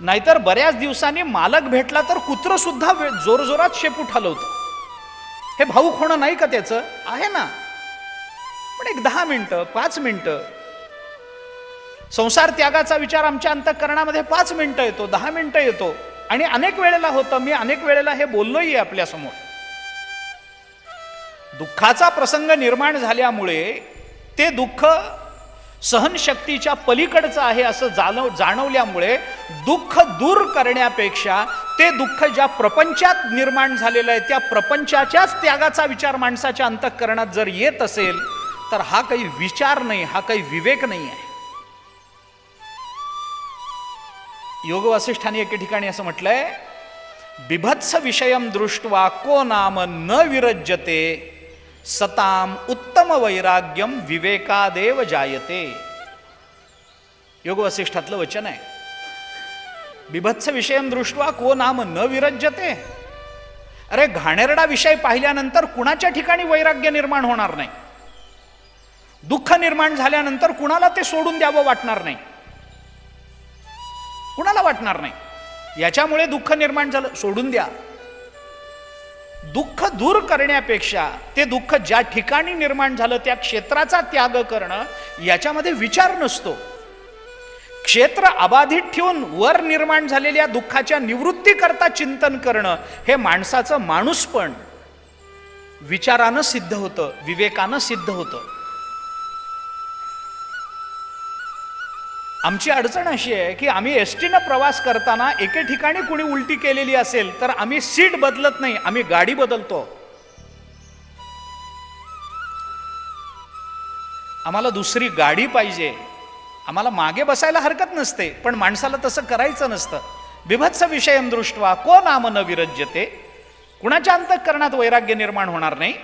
नाहीतर बऱ्याच दिवसांनी मालक भेटला तर कुत्र सुद्धा जोरजोरात शेपूट हलवतं. हे भाऊक होणं नाही का त्याचं? आहे ना. पण एक दहा मिनटं पाच मिनटं. संसार त्यागाचा विचार आमच्या अंतःकरणामध्ये पाच मिनिटं येतो दहा मिनिटं येतो. आणि अनेक वेळेला होतं मी अनेक वेळेला हे बोललोही आपल्यासमोर दुःखाचा प्रसंग निर्माण झाल्यामुळे ते दुःख सहनशक्तीच्या पलीकडचं आहे असं जाणव जाणवल्यामुळे दुःख दूर करण्यापेक्षा ते दुःख ज्या प्रपंचात निर्माण झालेलं आहे त्या प्रपंचाच्याच त्यागाचा विचार माणसाच्या अंतःकरणात जर येत असेल तर हा काही विचार नाही हा काही विवेक नाही आहे. योग वासिष्ठाने एके ठिकाणी असं म्हटलंय बिभत्स विषयम दृष्ट्वा को नाम न विरज्यते सताम उत्तम वैराग्यम विवेकादेव जायते. योग वसिष्ठातलं वचन आहे. बिभत्स विषय दृष्ट्वा को नाम न विरज्यते. अरे घाणेरडा विषय पाहिल्यानंतर कुणाच्या ठिकाणी वैराग्य निर्माण होणार नाही? दुःख निर्माण झाल्यानंतर कुणाला ते सोडून द्यावं वाटणार नाही? कुणाला वाटणार नाही? याच्यामुळे दुःख निर्माण झालं सोडून द्या. दुःख दूर करण्यापेक्षा ते दुःख ज्या ठिकाणी निर्माण झालं त्या क्षेत्राचा त्याग करणं याच्यामध्ये विचार नसतो. क्षेत्र अबाधित ठेवून वर निर्माण झालेल्या दुःखाच्या निवृत्तीकरता चिंतन करणं हे माणसाचं माणूसपण विचारानं सिद्ध होतं विवेकानं सिद्ध होतं. आमची अडचण अशी आहे की आम्ही एस टीनं प्रवास करताना एके ठिकाणी कुणी उलटी केलेली असेल तर आम्ही सीट बदलत नाही आम्ही गाडी बदलतो. आम्हाला दुसरी गाडी पाहिजे. आम्हाला मागे बसायला हरकत नसते पण माणसाला तसं करायचं नसतं. बिभत्स विषयम दृष्टवा को नाम न विरज्यते? कुणाच्या अंतःकरणात वैराग्य निर्माण होणार नाही?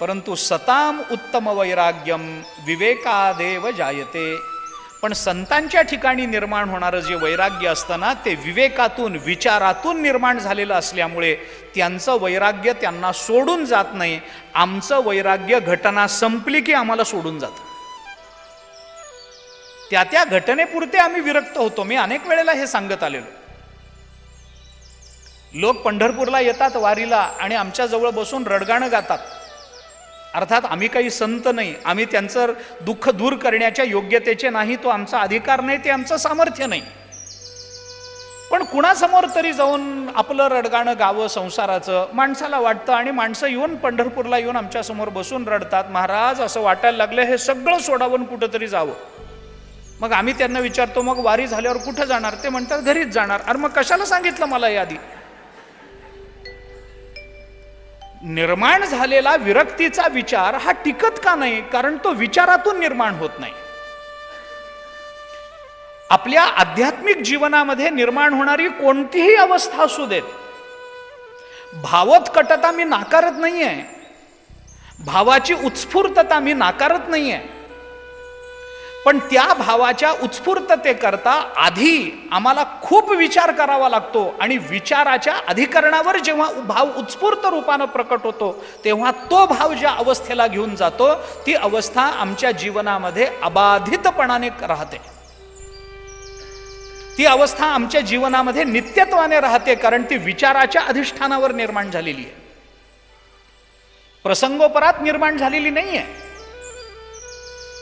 परंतु सताम उत्तम वैराग्यम विवेकादेव जायते. पण संतांच्या ठिकाणी निर्माण होणारं जे वैराग्य असतं ना ते विवेकातून विचारातून निर्माण झालेलं असल्यामुळे त्यांचं वैराग्य त्यांना सोडून जात नाही. आमचं वैराग्य घटना संपली की आम्हाला सोडून जातं. त्या त्या घटनेपुरते आम्ही विरक्त होतो. मी अनेक वेळेला हे सांगत आलेलो. लोक पंढरपूरला येतात वारीला आणि आमच्याजवळ बसून रडगाणं गातात. अर्थात आम्ही काही संत नाही आम्ही त्यांचं दुःख दूर करण्याच्या योग्यतेचे नाही तो आमचा अधिकार नाही ते आमचं सामर्थ्य नाही. पण कुणासमोर तरी जाऊन आपलं रडगाणं गावं संसाराचं माणसाला वाटतं आणि माणसं येऊन पंढरपूरला येऊन आमच्यासमोर बसून रडतात महाराज असं वाटायला लागलं हे सगळं सोडावून कुठंतरी जावं. मग आम्ही त्यांना विचारतो मग वारी झाल्यावर कुठं जाणार? ते म्हणतात घरीच जाणार. अरे मग कशाला सांगितलं मला यादी? निर्माण झालेला विरक्तीचा विचार हा टिकत का नाही? कारण तो विचारातून निर्माण होत नाही. आपल्या आध्यात्मिक जीवनामध्ये निर्माण होणारी कोणतीही अवस्था असू देत. भावोत्कटता मी नाकारत नाहीये. भावाची उत्स्फूर्तता मी नाकारत नाहीये. पण त्या भावाच्या उत्स्फूर्ततेकरता आधी आम्हाला खूप विचार करावा लागतो आणि विचाराच्या अधिकरणावर जेव्हा भाव उत्स्फूर्त रूपानं प्रकट होतो तेव्हा तो भाव ज्या अवस्थेला घेऊन जातो ती अवस्था आमच्या जीवनामध्ये अबाधितपणाने राहते. ती अवस्था आमच्या जीवनामध्ये नित्यत्वाने राहते कारण ती विचाराच्या अधिष्ठानावर निर्माण झालेली आहे. प्रसंगोपरात निर्माण झालेली नाही आहे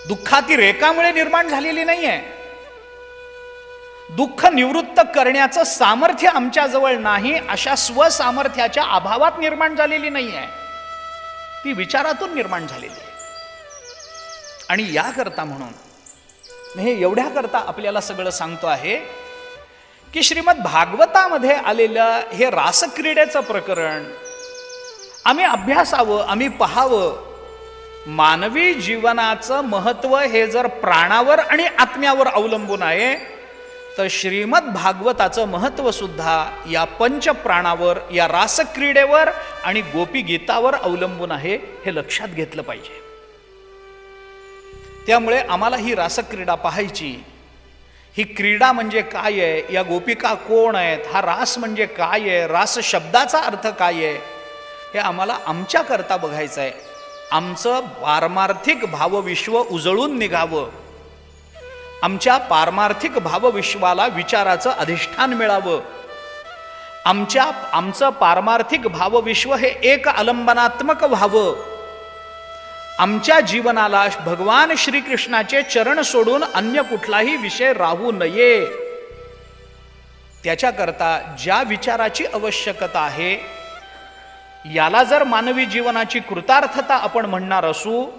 दुःखाती रेकामुळे निर्माण झालेली नाही आहे दुःख निवृत्त करण्याचं सामर्थ्य आमच्याजवळ नाही अशा स्वसामर्थ्याच्या अभावात निर्माण झालेली नाही आहे ती विचारातून निर्माण झालेली आहे. आणि याकरता म्हणून हे हे एवढ्याकरता आपल्याला सगळं सांगतो आहे की श्रीमद भागवतामध्ये आलेलं हे रासक्रीडेचं प्रकरण आम्ही अभ्यासावं आम्ही पहावं मानवी जीवनाचं महत्त्व हे जर प्राणावर आणि आत्म्यावर अवलंबून आहे तर श्रीमद भागवताचं महत्त्व सुद्धा या पंचप्राणावर या रासक्रीडेवर आणि गोपी गीतावर अवलंबून आहे हे लक्षात घेतलं पाहिजे. त्यामुळे आम्हाला ही रासक्रीडा पाहायची. ही क्रीडा म्हणजे काय आहे? या गोपिका कोण आहेत? हा रास म्हणजे काय आहे? रास शब्दाचा अर्थ काय आहे? हे आम्हाला आमच्याकरता बघायचं आहे. आमचं पारमार्थिक भावविश्व उजळून निघावं. आमच्या पारमार्थिक भावविश्वाला विचाराचं अधिष्ठान मिळावं. आमच्या आमचं पारमार्थिक भावविश्व हे एक आलंबनात्मक व्हावं. आमच्या जीवनाला भगवान श्रीकृष्णाचे चरण सोडून अन्य कुठलाही विषय राहू नये. त्याच्याकरता ज्या विचाराची आवश्यकता आहे याला जर मानवी जीवनाची कृतार्थता आपण म्हणणार असू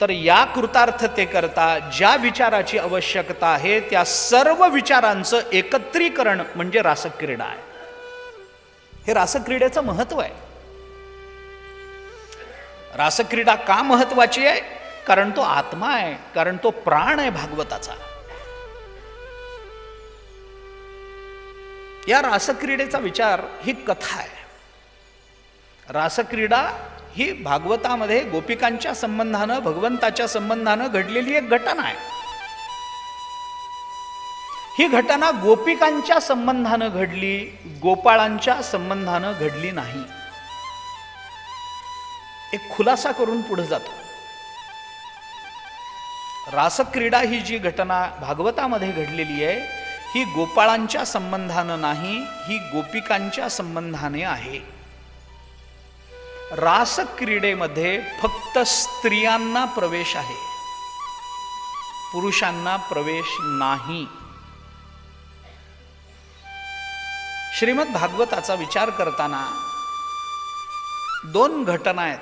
तर या कृतार्थतेकरता ज्या विचाराची आवश्यकता आहे त्या सर्व विचारांचं एकत्रीकरण म्हणजे रासक्रीडा आहे. हे रासक्रीडेचं महत्त्व आहे. रासक्रीडा का महत्वाची आहे? कारण तो आत्मा आहे कारण तो प्राण आहे भागवताचा. या रासक्रीडेचा विचार ही कथा आहे. रासक्रीडा ही भागवतामध्ये गोपिकांच्या संबंधानं भगवंताच्या संबंधानं घडलेली एक घटना आहे. ही घटना गोपिकांच्या संबंधानं घडली गोपाळांच्या संबंधानं घडली नाही. एक खुलासा करून पुढे जातो. रासक्रीडा ही जी घटना भागवतामध्ये घडलेली आहे ही गोपाळांच्या संबंधानं नाही ही गोपिकांच्या संबंधाने आहे. रासक्रीडेमध्ये फक्त स्त्रियांना प्रवेश आहे. पुरुषांना प्रवेश नाही. श्रीमद भागवताचा विचार करताना दोन घटना आहेत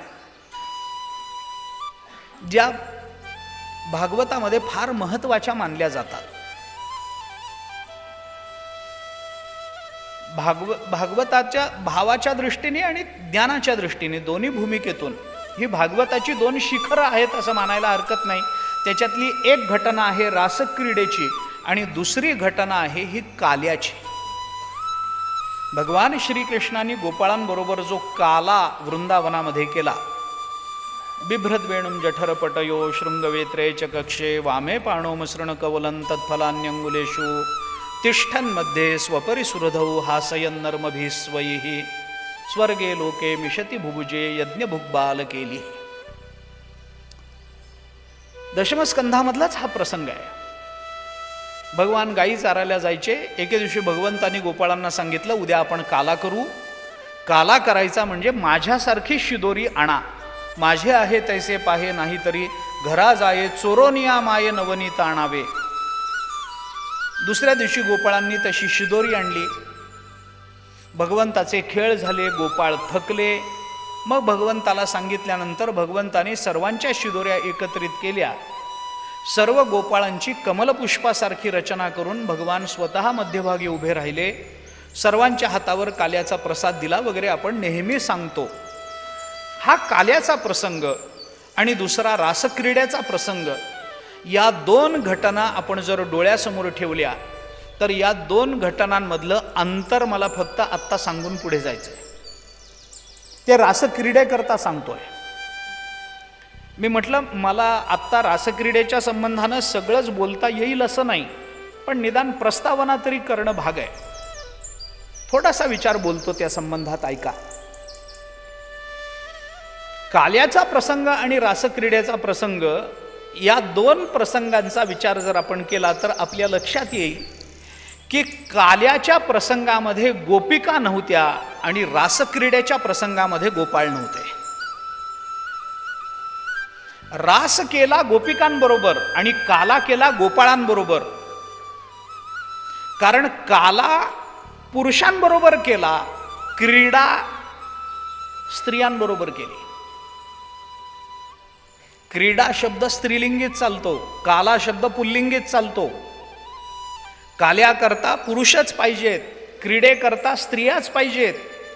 ज्या भागवतामध्ये फार महत्त्वाच्या मानल्या जातात. भागव भागवताच्या भावाच्या दृष्टीने आणि ज्ञानाच्या दृष्टीने दोन्ही भूमिकेतून ही भागवताची दोन शिखरं आहेत असं मानायला हरकत नाही. त्याच्यातली एक घटना आहे रासक्रीडेची आणि दुसरी घटना आहे ही काल्याची. भगवान श्रीकृष्णाने गोपाळांबरोबर जो काला वृंदावनामध्ये केला बिभ्रद्वेणुं जठरपटयो शृंगवेत्रे च कक्षे वामे पाणो मसृण कवलन तत्फलान्यंगुलेशू तिष्ठन्मध्ये स्वपरिसुरधौ हासयन नर्मभी स्वयी स्वर्गे लोके मिशती भुभुजे यज्ञभुग्बाल केली दशमस्कंधामधलाच हा प्रसंग आहे। भगवान गायी चारायला जायचे एके दिवशी भगवंतांनी गोपाळांना सांगितलं उद्या आपण काला करू. काला करायचा म्हणजे माझ्यासारखी शिदोरी आणा. माझे आहे तैसे पाहे नाही तरी घरा जाये चोरोनिया माये नवनीत आणावे. दुसऱ्या दिवशी गोपाळांनी तशी शिदोरी आणली. भगवंताचे खेळ झाले गोपाळ थकले. मग भगवंताला सांगितल्यानंतर भगवंताने सर्वांच्या शिदोऱ्या एकत्रित केल्या. सर्व गोपाळांची कमलपुष्पासारखी रचना करून भगवान स्वतः मध्यभागी उभे राहिले. सर्वांच्या हातावर काल्याचा प्रसाद दिला वगैरे आपण नेहमी सांगतो. हा काल्याचा प्रसंग आणि दुसरा रासक्रीड्याचा प्रसंग या दोन घटना आपण जर डोळ्यासमोर ठेवल्या तर या दोन घटनांमधलं अंतर मला फक्त आत्ता सांगून पुढे जायचं आहे ते रासक्रीडेकरता सांगतोय. मी म्हटलं मला आत्ता रासक्रीडेच्या संबंधानं सगळंच बोलता येईल असं नाही पण निदान प्रस्तावना तरी करणं भाग आहे. थोडासा विचार बोलतो त्या संबंधात ऐका. काल्याचा प्रसंग आणि रासक्रीडेचा प्रसंग या दोन प्रसंगांचा विचार जर आपण केला तर आपल्या लक्षात येईल की काल्याच्या प्रसंगामध्ये गोपिका नव्हत्या आणि रासक्रीडेच्या प्रसंगामध्ये गोपाळ नव्हते. रास केला गोपिकांबरोबर आणि काला केला गोपाळांबरोबर. कारण काला पुरुषांबरोबर केला क्रीडा स्त्रियांबरोबर केली. क्रीडा शब्द स्त्रीलिंगीत चालतो काला शब्द पुल्लिंगीत चालतो. काल्याकरता पुरुषच पाहिजेत क्रीडेकरता स्त्रियाच पाहिजेत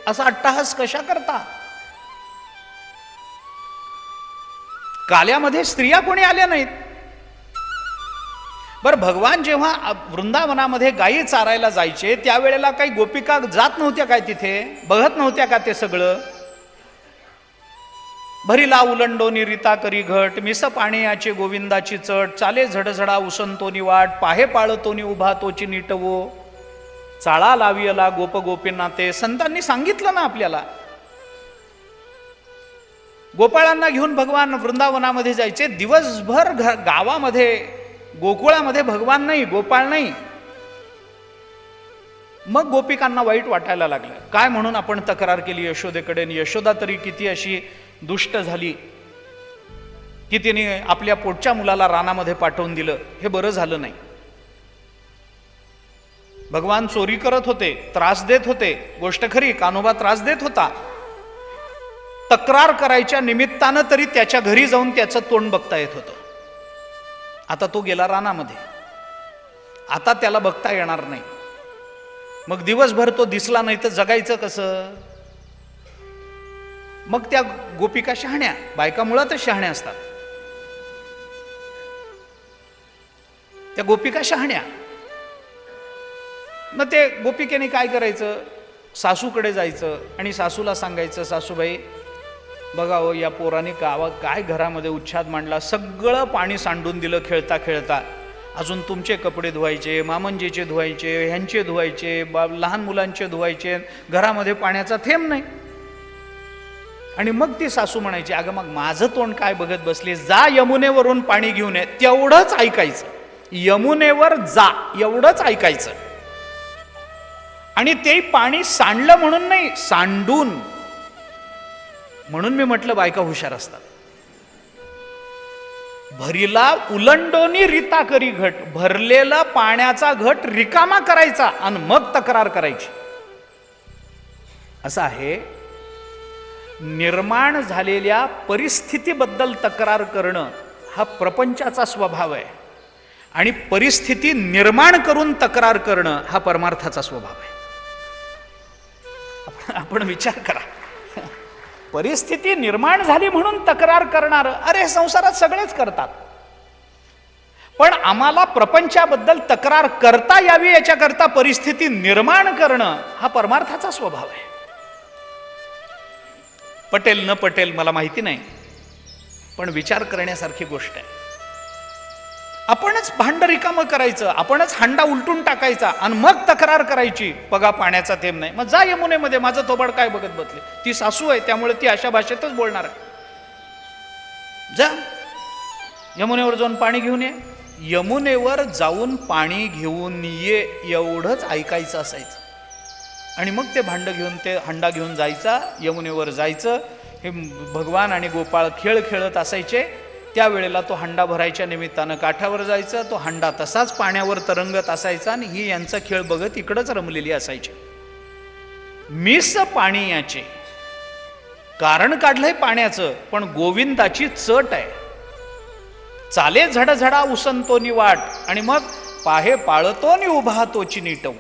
असा अट्टहास कशा करता? काल्यामध्ये स्त्रिया कोणी आल्या नाहीत? बरं भगवान जेव्हा वृंदावनामध्ये गायी चारायला जायचे त्यावेळेला काही गोपिका जात नव्हत्या काय तिथे? बघत नव्हत्या का ते सगळं? भरीला उलंडोनी रिता करी घट मिस पाणीयाचे गोविंदाची चट चाले झडझडा उसंतोनी वाट पाहे पाळतोनी उभा तोची नीटवो. चाळा लावियला गोप गोपींना ते संतांनी सांगितलं ना आपल्याला. गोपाळांना घेऊन भगवान वृंदावनामध्ये जायचे दिवसभर घ गावामध्ये गोकुळामध्ये भगवान नाही गोपाळ नाही. मग गोपिकांना वाईट वाटायला लागलं. काय म्हणून आपण तक्रार केली यशोदेकडे? यशोदा तरी किती अशी दुष्ट झाली की तिने आपल्या पोटच्या मुलाला रानामध्ये पाठवून दिलं हे बरं झालं नाही. भगवान चोरी करत होते त्रास देत होते. गोष्ट खरी कानोबा त्रास देत होता. तक्रार करायच्या निमित्तानं तरी त्याच्या घरी जाऊन त्याचं तोंड बघता येत होतं. आता तो गेला रानामध्ये. आता त्याला बघता येणार नाही. मग दिवसभर तो दिसला नाही तर जगायचं कसं? मग त्या गोपिका शहाण्या बायका मुळातच शहाण्या असतात. त्या गोपिका शहाण्या. मग ते गोपिकेने काय करायचं? सासूकडे जायचं आणि सासूला सांगायचं सासूबाई बघा हो या पोराने गावा काय घरामध्ये उच्छाद मांडला सगळं पाणी सांडून दिलं खेळता खेळता अजून तुमचे कपडे धुवायचे मामंजीचे धुवायचे ह्यांचे धुवायचे बा लहान मुलांचे धुवायचे घरामध्ये पाण्याचा थेंब नाही. आणि मग ती सासू म्हणायची अगं मग माझं तोंड काय बघत बसली? जा यमुनेवरून पाणी घेऊन ये. तेवढंच ऐकायचं. यमुनेवर जा एवढंच ऐकायचं. आणि ते पाणी सांडलं म्हणून नाही सांडून. म्हणून मी म्हटलं बायका हुशार असतात. भरीला उलंडोनी रिता करी घट भरलेला पाण्याचा घट रिकामा करायचा आणि मग तक्रार करायची. असं आहे निर्माण झालेल्या परिस्थितीबद्दल तक्रार करणं हा प्रपंचाचा स्वभाव आहे. आणि परिस्थिती निर्माण करून तक्रार करणं हा परमार्थाचा स्वभाव आहे. आपण- विचार करा. परिस्थिती निर्माण झाली म्हणून तक्रार करणार अरे संसारात सगळेच करतात. पण आम्हाला प्रपंचाबद्दल तक्रार करता यावी याच्याकरता परिस्थिती निर्माण करणं हा परमार्थाचा स्वभाव आहे. पटेल न पटेल मला माहिती नाही. पण विचार करण्यासारखी गोष्ट आहे. आपणच भांड रिकामं करायचं आपणच हांडा उलटून टाकायचा आणि मग तक्रार करायची. बघा पाण्याचा थेंब नाही. मग जा यमुनेमध्ये माझं तोबड काय बघत बसले? ती सासू आहे त्यामुळे ती अशा भाषेतच बोलणार आहे. जा. यमुनेवर जाऊन पाणी घेऊन ये. यमुनेवर जाऊन पाणी घेऊन ये एवढंच ऐकायचं असायचं. आणि मग ते भांडं घेऊन ते हंडा घेऊन जायचा यमुनेवर जायचं. हे भगवान आणि गोपाळ खेळ खेळत असायचे. त्यावेळेला तो हंडा भरायच्या निमित्तानं काठावर जायचा तो हंडा तसाच पाण्यावर तरंगत असायचा आणि ही यांचा खेळ बघत इकडंच रमलेली असायची. मिस पाणी याचे. कारण काढलंय पाण्याचं पण गोविंदाची चट आहे. चाले झडझडा उसंतोनी वाट आणि मग पाहे पाळतो नि उभा तोची नीटव.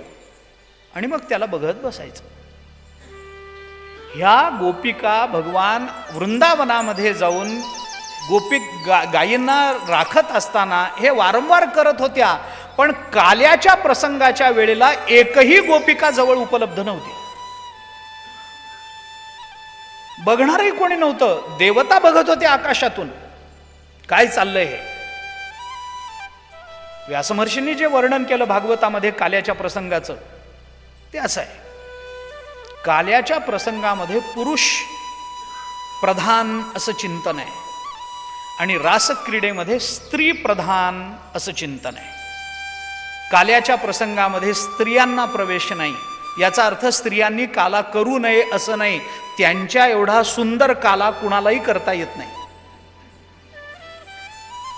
आणि मग त्याला बघत बसायचं. ह्या गोपिका भगवान वृंदावनामध्ये जाऊन गोपिक गा गायींना राखत असताना हे वारंवार करत होत्या पण काल्याच्या प्रसंगाच्या वेळेला एकही गोपिका जवळ उपलब्ध नव्हती. बघणारही कोणी नव्हतं देवता बघत होते आकाशातून. काय चाललंय हे? व्यासमहर्षींनी जे वर्णन केलं भागवतामध्ये काल्याच्या प्रसंगाचं ते असं आहे. काल्याच्या प्रसंगामध्ये पुरुष प्रधान असं चिंतन आहे. आणि रासक्रीडेमध्ये स्त्री प्रधान असं चिंतन आहे. काल्याच्या प्रसंगामध्ये स्त्रियांना प्रवेश नाही. याचा अर्थ स्त्रियांनी काला करू नये असं नाही. त्यांच्या एवढा सुंदर काला कुणालाही करता येत नाही.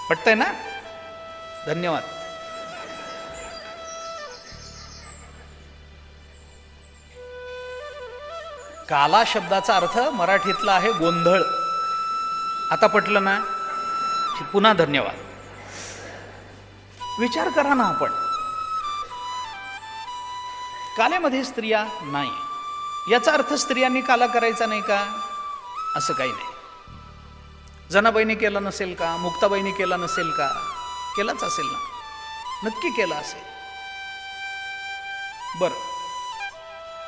पटतंय ना? धन्यवाद. काला शब्दाचा अर्थ मराठीतला आहे गोंधळ. आता पटलं ना? पुन्हा धन्यवाद. विचार करा ना आपण. कालेमध्ये स्त्रिया नाही. याचा अर्थ स्त्रियांनी काला करायचा नाही का? असं काही नाही. जनाबाईने केला नसेल का? मुक्ताबाईने केला नसेल का? केलाच असेल ना? नक्की केला असेल. बरं.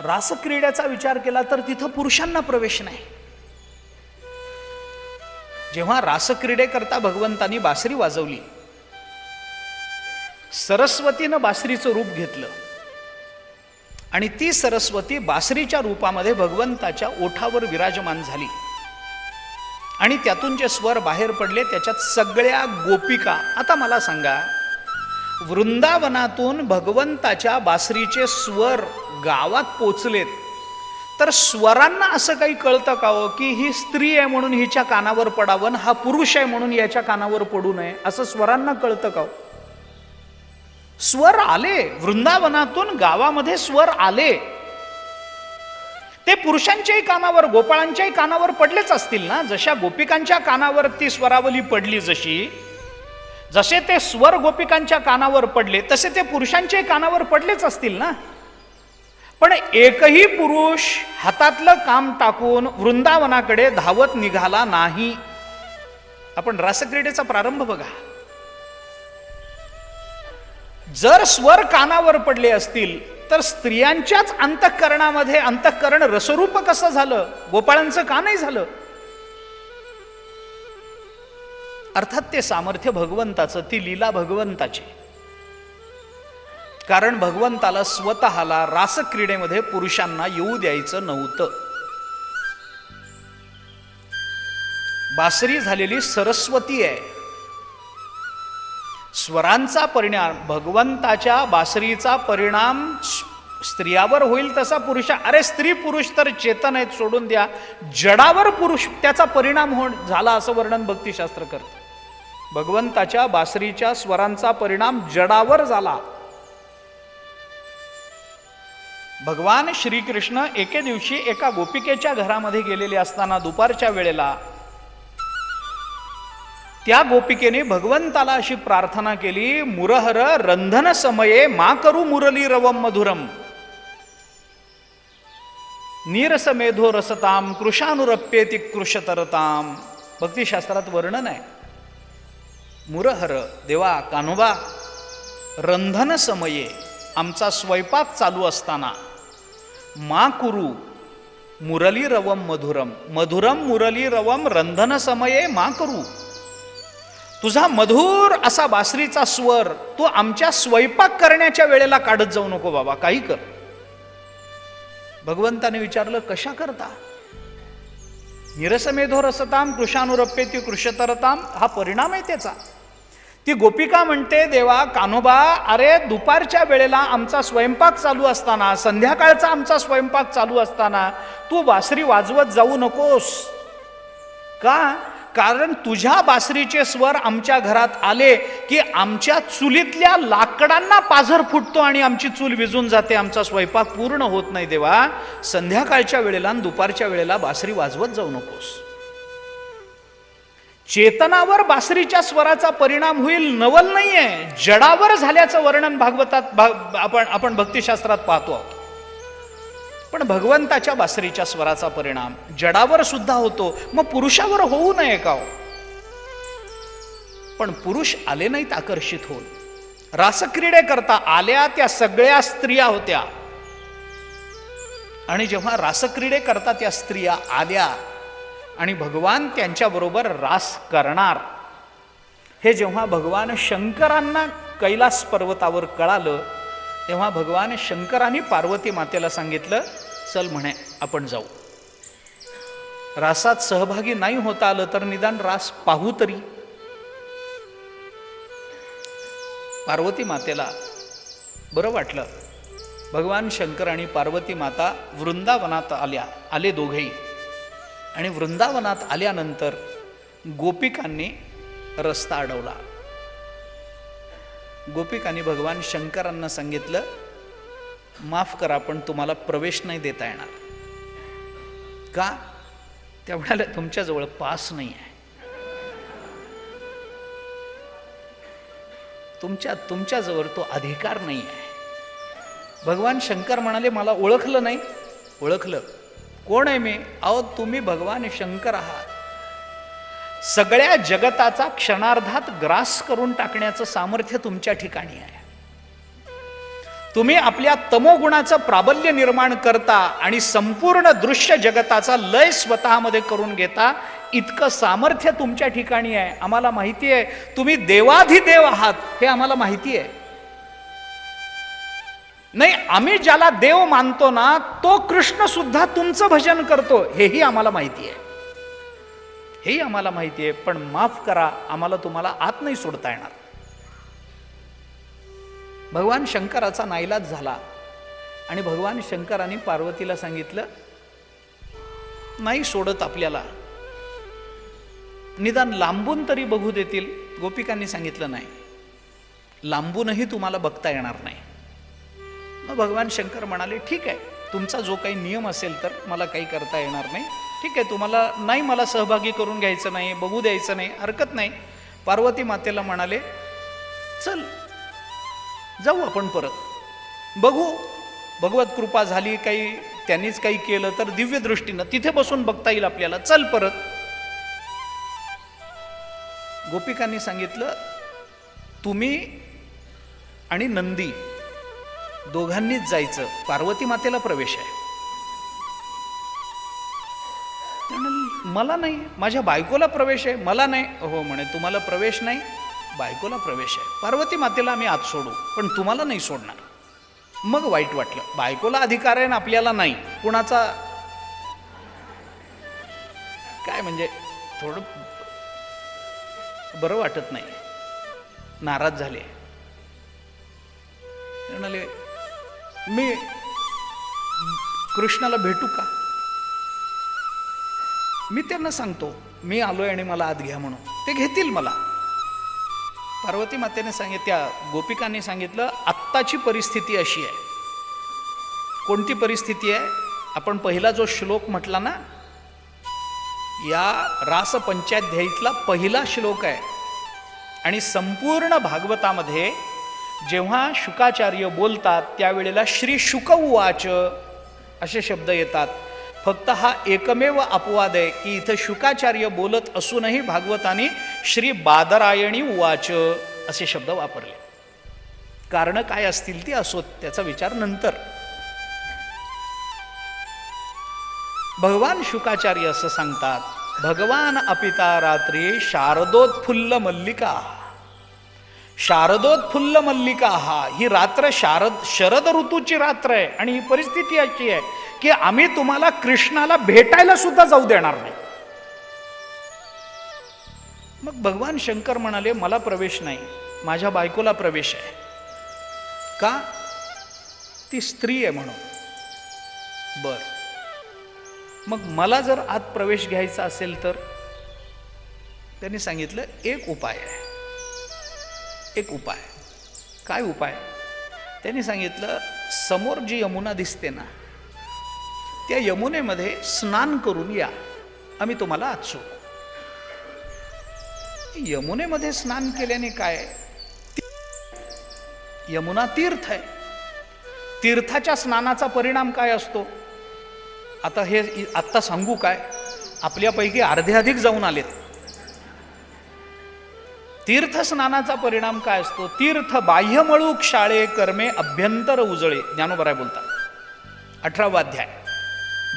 रासक्रीड्याचा विचार केला तर तिथं पुरुषांना प्रवेश नाही. जेव्हा रासक्रीडेकरता भगवंतानी बासरी वाजवली सरस्वतीनं बासरीचं रूप घेतलं आणि ती सरस्वती बासरीच्या रूपामध्ये भगवंताच्या ओठावर विराजमान झाली. आणि त्यातून जे स्वर बाहेर पडले त्याच्यात सगळ्या गोपिका आता मला सांगा वृंदावनातून भगवंताच्या बासरीचे स्वर गावात पोचलेत. तर स्वरांना असं काही कळतं का हो की ही स्त्री आहे म्हणून हिच्या कानावर पडावं हा पुरुष आहे म्हणून याच्या कानावर पडू नये? असं स्वरांना कळतं का हो? स्वर आले. वृंदावनातून गावामध्ये स्वर आले. ते पुरुषांच्याही कानावर गोपाळांच्याही कानावर पडलेच असतील ना? जशा गोपिकांच्या कानावर ती स्वरावली पडली जशी जसे ते स्वर गोपिकांच्या कानावर पडले तसे ते पुरुषांच्याही कानावर पडलेच असतील ना? पण एकही पुरुष हातातलं काम टाकून वृंदावनाकडे धावत निघाला नाही. आपण रासक्रीडेचा प्रारंभ बघा. जर स्वर कानावर पडले असतील तर स्त्रियांच्याच अंतःकरणामध्ये अंतःकरण रसरूप कसं झालं? गोपाळांचं का नाही झालं? अर्थात ते सामर्थ्य भगवंताचं ती लीला भगवंताची. कारण भगवंताला स्वतःला रासक्रीडेमध्ये पुरुषांना येऊ द्यायचं नव्हतं. बासरी झालेली सरस्वती आहे. स्वरांचा परिणाम भगवंताच्या बासरीचा परिणाम स्त्रियावर होईल तसा पुरुषा अरे स्त्री पुरुष तर चेतन आहेत सोडून द्या. जडावर पुरुष त्याचा परिणाम हो झाला असं वर्णन भक्तिशास्त्र करतं. भगवंताच्या बासरीच्या स्वरांचा परिणाम जडावर झाला. भगवान श्रीकृष्ण एके दिवशी एका गोपिकेच्या घरामध्ये गेलेले असताना दुपारच्या वेळेला त्या गोपिकेने भगवंताला अशी प्रार्थना केली मुरहर रंधन समये मा करू मुरली रवम मधुरम. नीरसमेधो रसताम कृशानुरप्येती कृशतरताम भक्तिशास्त्रात वर्णन आहे. मुरहर देवा कान्होबा रंधन समये आमचा स्वयंपाक चालू असताना मा कुरु मुरली रवम मधुरम मधुरम मुरली रवम रंधन समये मा करू. तुझा मधुर असा बासरीचा स्वर तू आमच्या स्वयंपाक करण्याच्या वेळेला काढत जाऊ नको बाबा काही कर. भगवंताने विचारलं कशा करता? निरसमेधो रसताम कृषानुरप्येती कृषतरताम हा परिणाम आहे त्याचा. ती गोपिका म्हणते देवा कान्होबा अरे दुपारच्या वेळेला आमचा स्वयंपाक चालू असताना संध्याकाळचा आमचा स्वयंपाक चालू असताना तू बासरी वाजवत जाऊ नकोस. का? कारण तुझ्या बासरीचे स्वर आमच्या घरात आले की आमच्या चुलीतल्या लाकडांना पाझर फुटतो आणि आमची चूल विजून जाते. आमचा स्वयंपाक पूर्ण होत नाही देवा. संध्याकाळच्या वेळेला आणि दुपारच्या वेळेला बासरी वाजवत जाऊ नकोस. चेतनावर बासरीच्या स्वराचा परिणाम होईल नवल नाहीये. जडावर झाल्याचं वर्णन भागवतात भाग आपण आपण भक्तिशास्त्रात पाहतो आहोत. पण भगवंताच्या बासरीच्या स्वराचा परिणाम जडावर सुद्धा होतो. मग पुरुषावर होऊ नये का हो? पण पुरुष आले नाहीत आकर्षित होऊन. रासक्रीडे करता आल्या त्या सगळ्या स्त्रिया होत्या. आणि जेव्हा रासक्रीडे करता त्या स्त्रिया आल्या आणि भगवान त्यांच्याबरोबर रास करणार. हे जेव्हा भगवान शंकरांना कैलास पर्वतावर कळालं तेव्हा भगवान शंकरांनी पार्वती मातेला सांगितलं चल म्हणे आपण जाऊ. रासात सहभागी नाही होता आलं तर निदान रास पाहू तरी. पार्वती मातेला बरं वाटलं. भगवान शंकर आणि पार्वती माता वृंदावनात आल्या आले दोघेही. आणि वृंदावनात आल्यानंतर गोपिकांनी रस्ता अडवला. गोपिकांनी भगवान शंकरांना सांगितलं माफ करा पण तुम्हाला प्रवेश नाही देता येणार. का? त्या म्हणाल्या तुमच्याजवळ पास नाही आहे. तुमच्या तुमच्याजवळ तो अधिकार नाही आहे. भगवान शंकर म्हणाले मला ओळखलं नाही. ओळखलं? कोण आहे मी? अहो तुम्ही भगवान शंकर आहात. सगळ्या जगताचा क्षणार्धात ग्रास करून टाकण्याचं सामर्थ्य तुमच्या ठिकाणी आहे. तुम्ही आपल्या तमोगुणाचं प्राबल्य निर्माण करता आणि संपूर्ण दृश्य जगताचा लय स्वतःमध्ये करून घेता इतकं सामर्थ्य तुमच्या ठिकाणी आहे. आम्हाला माहिती आहे तुम्ही देवाधिदेव आहात हे आम्हाला माहिती आहे. नाही आम्ही ज्याला देव मानतो ना तो कृष्ण सुद्धा तुमचं भजन करतो. हेही आम्हाला माहिती आहे. हेही आम्हाला माहिती आहे पण माफ करा आम्हाला तुम्हाला आत नाही सोडता येणार. भगवान शंकराचा नाईलाज झाला. आणि भगवान शंकराने पार्वतीला सांगितलं नाही सोडत आपल्याला. निदान लांबून तरी बघू देतील. गोपिकांनी सांगितलं नाही. लांबूनही तुम्हाला बघता येणार नाही. मग भगवान शंकर म्हणाले ठीक आहे तुमचा जो काही नियम असेल तर मला काही करता येणार नाही. ठीक आहे तुम्हाला नाही मला सहभागी करून घ्यायचं नाही बघू द्यायचं नाही हरकत नाही. पार्वती मातेला म्हणाले चल जाऊ आपण परत. बघू भगवत कृपा झाली काही त्यांनीच काही केलं तर दिव्य दृष्टीनं तिथे बसून बघता येईल आपल्याला. चल परत. गोपिकांनी सांगितलं तुम्ही आणि नंदी दोघांनीच जायचं. पार्वती मातेला प्रवेश आहे. मला नाही. माझ्या बायकोला प्रवेश आहे. मला नाही. हो म्हणे तुम्हाला प्रवेश नाही. बायकोला प्रवेश आहे. पार्वती मातेला आम्ही आत सोडू. पण तुम्हाला नाही सोडणार. मग वाईट वाटलं. बायकोला अधिकार आहे ना आपल्याला नाही. कुणाचा? काय म्हणजे? थोडं बरं वाटत नाही. नाराज झाले. म्हणाले मी कृष्णाला भेटू का? मी त्यांना सांगतो मी आलोय आणि मला आत घ्या म्हणून. ते घेतील मला. पार्वती मातेने सांगितलं त्या गोपिकांनी सांगितलं आत्ताची परिस्थिती अशी आहे. कोणती परिस्थिती आहे? आपण पहिला जो श्लोक म्हटला ना या रास पंचाध्यायीतला पहिला श्लोक आहे. आणि संपूर्ण भागवतामध्ये जेव्हा शुकाचार्य बोलतात त्यावेळेला श्री शुक उवाच असे शब्द येतात. फक्त हा एकमेव अपवाद आहे की इथं शुकाचार्य बोलत असूनही भागवताने श्री बादरायणी उवाच असे शब्द वापरले. कारण काय असतील ती असोत त्याचा विचार नंतर. भगवान शुकाचार्य असं सांगतात भगवान अपिता रात्री शारदोत्फुल्ल मल्लिका. शारदोत्फुल्ल मल्लिका हा. ही रात्र शारद शरद ऋतूची रात्र आहे आणि ही परिस्थिती अशी आहे की आम्ही तुम्हाला कृष्णाला भेटायला सुद्धा जाऊ देणार नाही. मग भगवान शंकर म्हणाले मला प्रवेश नाही. माझ्या बायकोला प्रवेश आहे. का? ती स्त्री आहे म्हणून. बर. मग मला जर आत प्रवेश घ्यायचा असेल तर? त्यांनी सांगितलं एक उपाय आहे. एक उपाय. काय उपाय? त्यांनी सांगितलं समोर जी यमुना दिसते ना त्या यमुनेमध्ये स्नान करून या. आम्ही तुम्हाला आत यमुनेमध्ये स्नान केल्याने काय? यमुना तीर्थ आहे. तीर्थाच्या स्नानाचा परिणाम काय असतो? आता हे आत्ता सांगू काय? आपल्यापैकी अर्धे अधिक जाऊन आलेत. तीर्थस्नानाचा परिणाम काय असतो? तीर्थ बाह्यमळू शाळे कर्मे अभ्यंतर उजळे. ज्ञानोबराय बोलतात. अठरावा अध्याय.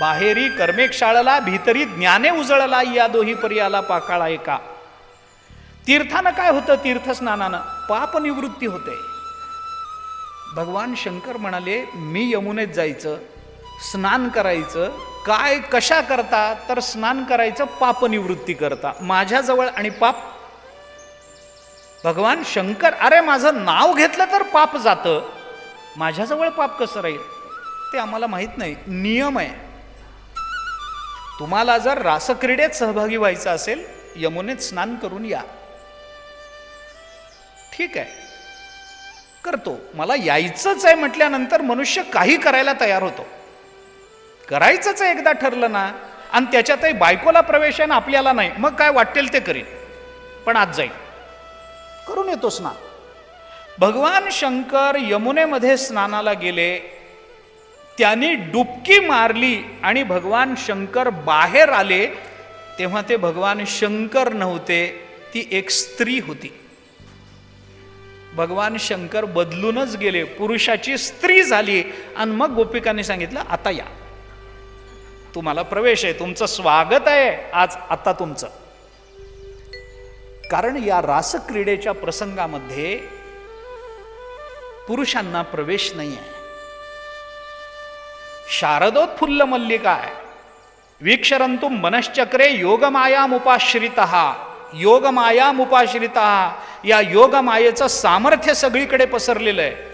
बाहेरी कर्मे क्षाळला भीतरी ज्ञाने उजळला या दोही पर्याला पाकाळा एका. तीर्थानं काय होतं? तीर्थस्नानानं. पाप निवृत्ती होते. भगवान शंकर म्हणाले मी यमुनेत जायचं स्नान करायचं. काय कशा करता? तर स्नान करायचं पाप निवृत्ती करता. माझ्याजवळ आणि पाप भगवान शंकर अरे माझं नाव घेतलं तर पाप जातं. माझ्याजवळ पाप कसं राहील? ते आम्हाला माहीत नाही. नियम आहे. तुम्हाला जर रासक्रीडेत सहभागी व्हायचं असेल यमुनेत स्नान करून या. ठीक आहे. करतो. मला यायचंच आहे म्हटल्यानंतर मनुष्य काही करायला तयार होतो. करायचंच आहे एकदा ठरलं ना आणि त्याच्यातही बायकोला प्रवेश आहे ना आपल्याला नाही. मग काय वाटेल ते करीन. पण आज जाईल करून येतो स्नान. भगवान शंकर यमुनेमध्ये स्नानाला गेले. त्यांनी डुबकी मारली आणि भगवान शंकर बाहेर आले. तेव्हा ते भगवान शंकर नव्हते ती एक स्त्री होती. भगवान शंकर बदलूनच गेले. पुरुषाची स्त्री झाली. आणि मग गोपिकांनी सांगितलं आता या. तुम्हाला प्रवेश आहे तुमचं स्वागत आहे. आज आता तुमचं. कारण या रासक्रीडेच्या प्रसंगामध्ये पुरुषांना प्रवेश नाही आहे शारदोत्फुल्ल मल्लिका आहे वीक्षरंतु मनश्चक्रे योगमायामुपाश्रित योगमायामुपाश्रित या योगमायेचं सामर्थ्य सगळीकडे पसरलेलं आहे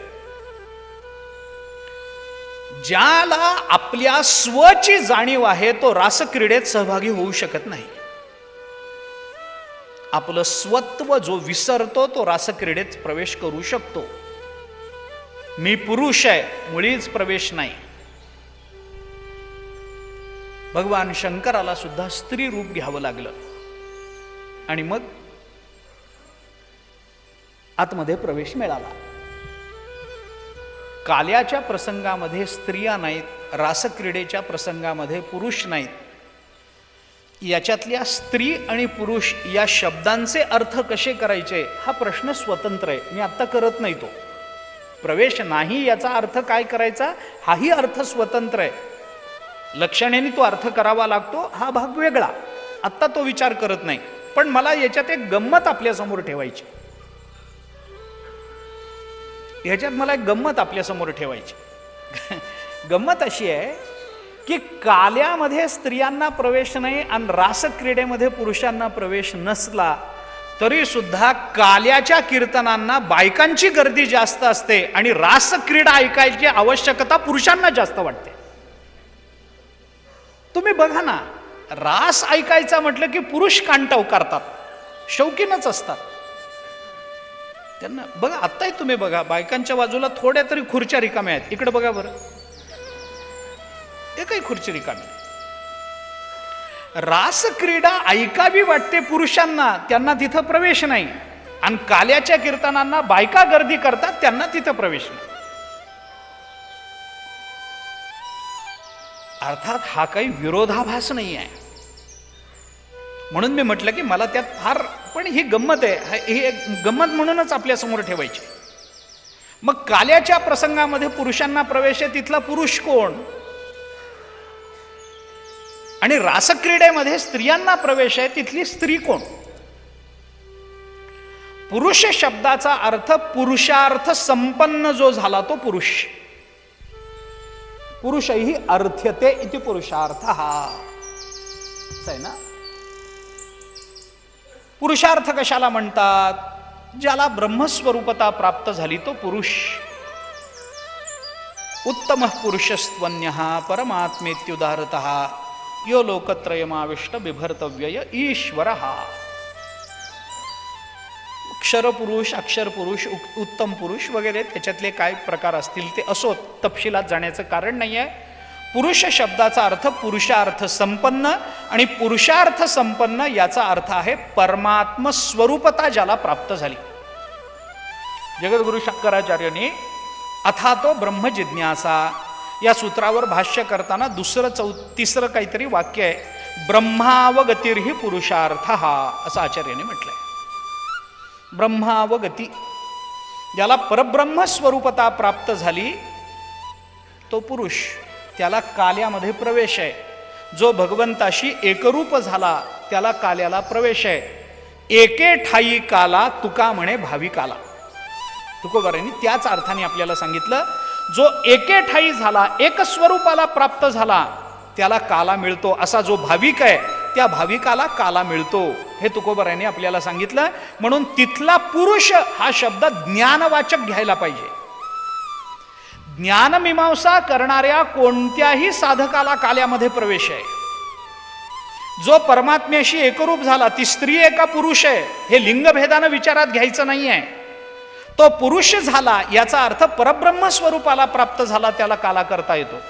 ज्याला आपल्या स्वची जाणीव आहे तो रासक्रीडेत सहभागी होऊ शकत नाही. आपलं स्वत्व जो विसरतो तो रासक्रीडेत प्रवेश करू शकतो. मी पुरुष आहे मुळीच प्रवेश नाही. भगवान शंकराला सुद्धा स्त्री रूप घ्यावं लागलं. आणि मग आतमध्ये प्रवेश मिळाला. काल्याच्या प्रसंगामध्ये स्त्रिया नाहीत रासक्रीडेच्या प्रसंगामध्ये पुरुष नाहीत. याच्यातल्या स्त्री आणि पुरुष या शब्दांचे अर्थ कसे करायचे हा प्रश्न स्वतंत्र आहे. मी आत्ता करत नाही तो. प्रवेश नाही याचा अर्थ काय करायचा? हाही अर्थ स्वतंत्र आहे. लक्षणेने तो अर्थ करावा लागतो हा भाग वेगळा. आत्ता तो विचार करत नाही. पण मला याच्यात एक गंमत आपल्यासमोर ठेवायची. ह्याच्यात मला एक गंमत आपल्यासमोर ठेवायची. गंमत अशी आहे की काल्यामध्ये स्त्रियांना प्रवेश नाही आणि रासक्रीडेमध्ये पुरुषांना प्रवेश नसला तरी सुद्धा काल्याच्या कीर्तनांना बायकांची गर्दी जास्त असते आणि रासक्रीडा ऐकायची आवश्यकता पुरुषांना जास्त वाटते. तुम्ही बघा ना रास ऐकायचा म्हटलं की पुरुष कांटव करतात शौकीनच असतात. त्यांना बघा आत्ताही तुम्ही बघा बायकांच्या बाजूला थोड्या तरी खुर्च्या रिकाम्या आहेत. इकडे बघा बरं. काही खुर्ची रिकामी. नाही. रासक्रीडा ऐकावी वाटते पुरुषांना त्यांना तिथं प्रवेश नाही. आणि काल्याच्या कीर्तनांना बायका गर्दी करतात त्यांना तिथं प्रवेश नाही. अर्थात हा काही विरोधाभास नाही आहे. म्हणून मी म्हटलं की मला त्यात फार पण ही गंमत आहे. ही एक गंमत म्हणूनच आपल्यासमोर ठेवायची. मग काल्याच्या प्रसंगामध्ये पुरुषांना प्रवेश आहे तिथला पुरुष कोण? आणि रासक्रीडेमध्ये स्त्रियांना प्रवेश आहे तिथली स्त्री कोण? पुरुष शब्दाचा अर्थ पुरुषार्थ संपन्न जो झाला तो पुरुष. पुरुषही अर्थ्यते इति पुरुषार्थ. हा आहे ना? पुरुषार्थ कशाला म्हणतात? ज्याला ब्रह्मस्वरूपता प्राप्त झाली तो पुरुष. उत्तम पुरुषस्त्वन्य परमात्मेत्युदारत यो लोकत्रयमाविष्ट बिभर्तव्यय ईश्वर। हा अक्षरपुरुष उक- उत्तम पुरुष वगैरे त्याच्यातले काय प्रकार असतील ते असोत तपशिलात जाण्याचं कारण नाही आहे पुरुष शब्दाचा अर्थ पुरुषार्थ संपन्न आणि पुरुषार्थ संपन्न याचा अर्थ आहे परमात्म स्वरूपता ज्याला प्राप्त झाली. जगद्गुरु शंकराचार्यांनी अथा तो ब्रह्मजिज्ञासा या सूत्रावर भाष्य करताना दुसरं चौ तिसरं काहीतरी वाक्य आहे. ब्रह्मावगतीर्ही पुरुषार्थ हा असं आचार्याने म्हटलंय. ब्रह्मावगती. ज्याला परब्रह्म स्वरूपता प्राप्त झाली तो पुरुष त्याला काल्यामध्ये प्रवेश आहे. जो भगवंताशी एकरूप झाला त्याला काल्याला प्रवेश आहे. एके ठाई काला तुका म्हणे भावी काला. तुकोबारांनी त्याच अर्थाने आपल्याला सांगितलं जो एके ठाई झाला एक स्वरूपाला प्राप्त झाला त्याला काला मिळतो. असा जो भाविक आहे त्या भाविकाला काला मिळतो. हे तुकोबारांनी आपल्याला सांगितलं. म्हणून तिथला पुरुष हा शब्द ज्ञानवाचक घ्यायला पाहिजे. ज्ञानमीमांसा करणाऱ्या कोणत्याही साधकाला काल्यामध्ये प्रवेश आहे. जो परमात्म्याशी एकरूप झाला ती स्त्री एका पुरुष आहे हे लिंगभेदानं विचारात घ्यायचं नाही आहे तो पुरुष झाला याचा अर्थ परब्रह्म स्वरूपाला प्राप्त झाला त्याला काला करता येतो.